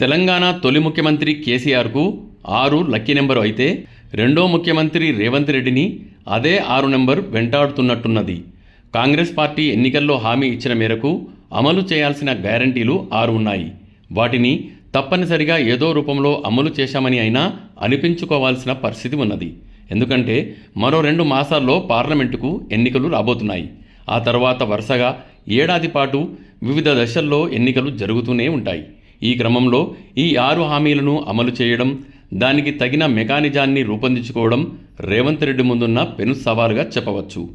తెలంగాణ తొలి ముఖ్యమంత్రి కేసీఆర్కు ఆరు లక్కీ నెంబరు అయితే రెండో ముఖ్యమంత్రి రేవంత్ రెడ్డిని అదే ఆరు నెంబర్ వెంటాడుతున్నట్టున్నది. కాంగ్రెస్ పార్టీ ఎన్నికల్లో హామీ ఇచ్చిన మేరకు అమలు చేయాల్సిన గ్యారంటీలు ఆరు ఉన్నాయి. వాటిని తప్పనిసరిగా ఏదో రూపంలో అమలు చేశామని అయినా అనిపించుకోవాల్సిన పరిస్థితి ఉన్నది. ఎందుకంటే మరో రెండు మాసాల్లో పార్లమెంటుకు ఎన్నికలు రాబోతున్నాయి. ఆ తర్వాత వరుసగా ఏడాది పాటు వివిధ దశల్లో ఎన్నికలు జరుగుతూనే ఉంటాయి. ఈ క్రమంలో ఈ ఆరు హామీలను అమలు చేయడం దానికి తగిన మెకానిజాన్ని రూపొందించుకోవడం రేవంత్ రెడ్డి ముందున్న పెను సవాలుగా చెప్పవచ్చు.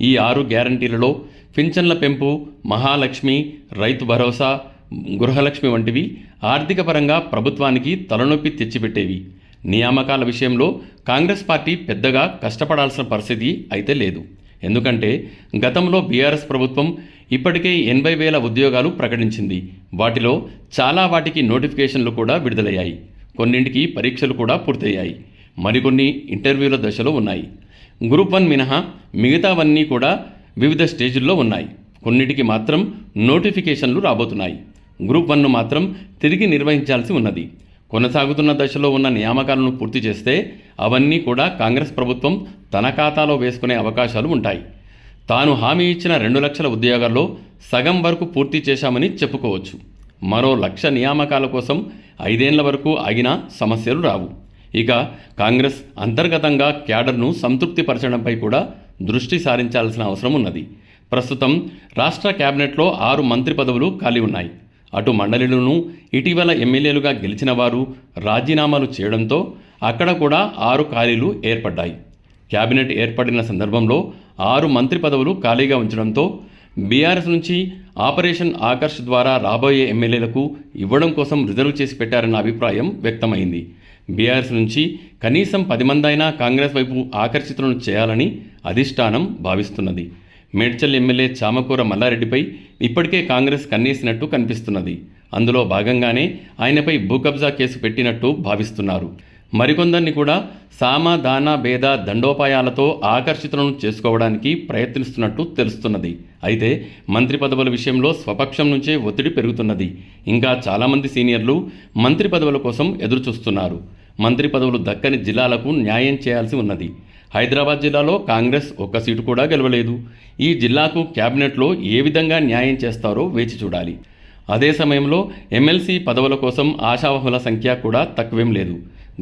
ఈ ఆరు గ్యారంటీలలో పింఛన్ల పెంపు మహాలక్ష్మి రైతు భరోసా గృహలక్ష్మి వంటివి ఆర్థిక పరంగా ప్రభుత్వానికి తలనొప్పి తెచ్చిపెట్టేవి. నియామకాల విషయంలో కాంగ్రెస్ పార్టీ పెద్దగా కష్టపడాల్సిన పరిస్థితి అయితే లేదు. ఎందుకంటే గతంలో బీఆర్ఎస్ ప్రభుత్వం ఇప్పటికే ఎనభై వేల ఉద్యోగాలు ప్రకటించింది. వాటిలో చాలా వాటికి నోటిఫికేషన్లు కూడా విడుదలయ్యాయి. కొన్నింటికి పరీక్షలు కూడా పూర్తయ్యాయి. మరికొన్ని ఇంటర్వ్యూల దశలో ఉన్నాయి. గ్రూప్ వన్ మినహా మిగతావన్నీ కూడా వివిధ స్టేజ్ల్లో ఉన్నాయి. కొన్నిటికి మాత్రం నోటిఫికేషన్లు రాబోతున్నాయి. గ్రూప్ వన్ను మాత్రం తిరిగి నిర్వహించాల్సి ఉన్నది. కొనసాగుతున్న దశలో ఉన్న నియామకాలను పూర్తి చేస్తే అవన్నీ కూడా కాంగ్రెస్ ప్రభుత్వం తన ఖాతాలో వేసుకునే అవకాశాలు ఉంటాయి. తాను హామీ ఇచ్చిన రెండు లక్షల ఉద్యోగాల్లో సగం వరకు పూర్తి చేశామని చెప్పుకోవచ్చు. మరో లక్ష నియామకాల కోసం ఐదేళ్ళ వరకు ఆగినా సమస్యలు రావు. ఇక కాంగ్రెస్ అంతర్గతంగా క్యాడర్ను సంతృప్తిపరచడంపై కూడా దృష్టి సారించాల్సిన అవసరం ఉన్నది. ప్రస్తుతం రాష్ట్ర క్యాబినెట్లో ఆరు మంత్రి పదవులు ఖాళీ ఉన్నాయి. అటు మండలిలోనూ ఇటీవల ఎమ్మెల్యేలుగా గెలిచిన వారు రాజీనామాలు చేయడంతో అక్కడ కూడా ఆరు ఖాళీలు ఏర్పడ్డాయి. క్యాబినెట్ ఏర్పడిన సందర్భంలో ఆరు మంత్రి పదవులు ఖాళీగా ఉంచడంతో బీఆర్ఎస్ నుంచి ఆపరేషన్ ఆకర్ష్ ద్వారా రాబోయే ఎమ్మెల్యేలకు ఇవ్వడం కోసం రిజర్వ్ చేసి పెట్టారన్న అభిప్రాయం వ్యక్తమైంది. బీఆర్ఎస్ నుంచి కనీసం పది మందైనా కాంగ్రెస్ వైపు ఆకర్షితులను చేయాలని అధిష్టానం భావిస్తున్నది. మేడ్చల్ ఎమ్మెల్యే చామకూర మల్లారెడ్డిపై ఇప్పటికే కాంగ్రెస్ కన్నేసినట్టు కనిపిస్తున్నది. అందులో భాగంగానే ఆయనపై భూకబ్జా కేసు పెట్టినట్టు భావిస్తున్నారు. మరికొందరిని కూడా సామ దాన భేద దండోపాయాలతో ఆకర్షితులను చేసుకోవడానికి ప్రయత్నిస్తున్నట్టు తెలుస్తున్నది. అయితే మంత్రి పదవుల విషయంలో స్వపక్షం నుంచే ఒత్తిడి పెరుగుతున్నది. ఇంకా చాలామంది సీనియర్లు మంత్రి పదవుల కోసం ఎదురుచూస్తున్నారు. మంత్రి పదవులు దక్కని జిల్లాలకు న్యాయం చేయాల్సి ఉన్నది. హైదరాబాద్ జిల్లాలో కాంగ్రెస్ ఒక్క సీటు కూడా గెలవలేదు. ఈ జిల్లాకు క్యాబినెట్లో ఏ విధంగా న్యాయం చేస్తారో వేచి చూడాలి. అదే సమయంలో ఎమ్మెల్సీ పదవుల కోసం ఆశావహుల సంఖ్య కూడా తక్కువేం లేదు.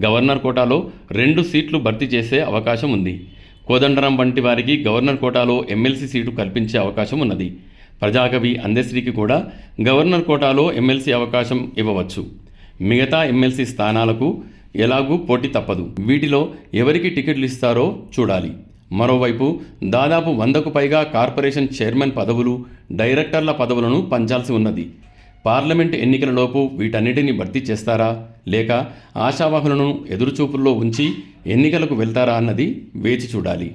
గవర్నర్ కోటాలో రెండు సీట్లు భర్తీ చేసే అవకాశం ఉంది. కోదండరాం వంటి వారికి గవర్నర్ కోటాలో ఎమ్మెల్సీ సీటు కల్పించే అవకాశం ఉన్నది. ప్రజాకవి అందశ్రీకి కూడా గవర్నర్ కోటాలో ఎమ్మెల్సీ అవకాశం ఇవ్వవచ్చు. మిగతా ఎమ్మెల్సీ స్థానాలకు ఎలాగూ పోటీ తప్పదు. వీటిలో ఎవరికి టికెట్లు ఇస్తారో చూడాలి. మరోవైపు దాదాపు వందకు పైగా కార్పొరేషన్ చైర్మన్ పదవులు డైరెక్టర్ల పదవులను పంచాల్సి ఉన్నది. పార్లమెంటు ఎన్నికలలోపు వీటన్నిటిని భర్తీ చేస్తారా? లేక ఆశావాహులను ఎదురుచూపుల్లో ఉంచి ఎన్నికలకు వెళ్తారా అన్నది వేచి చూడాలి.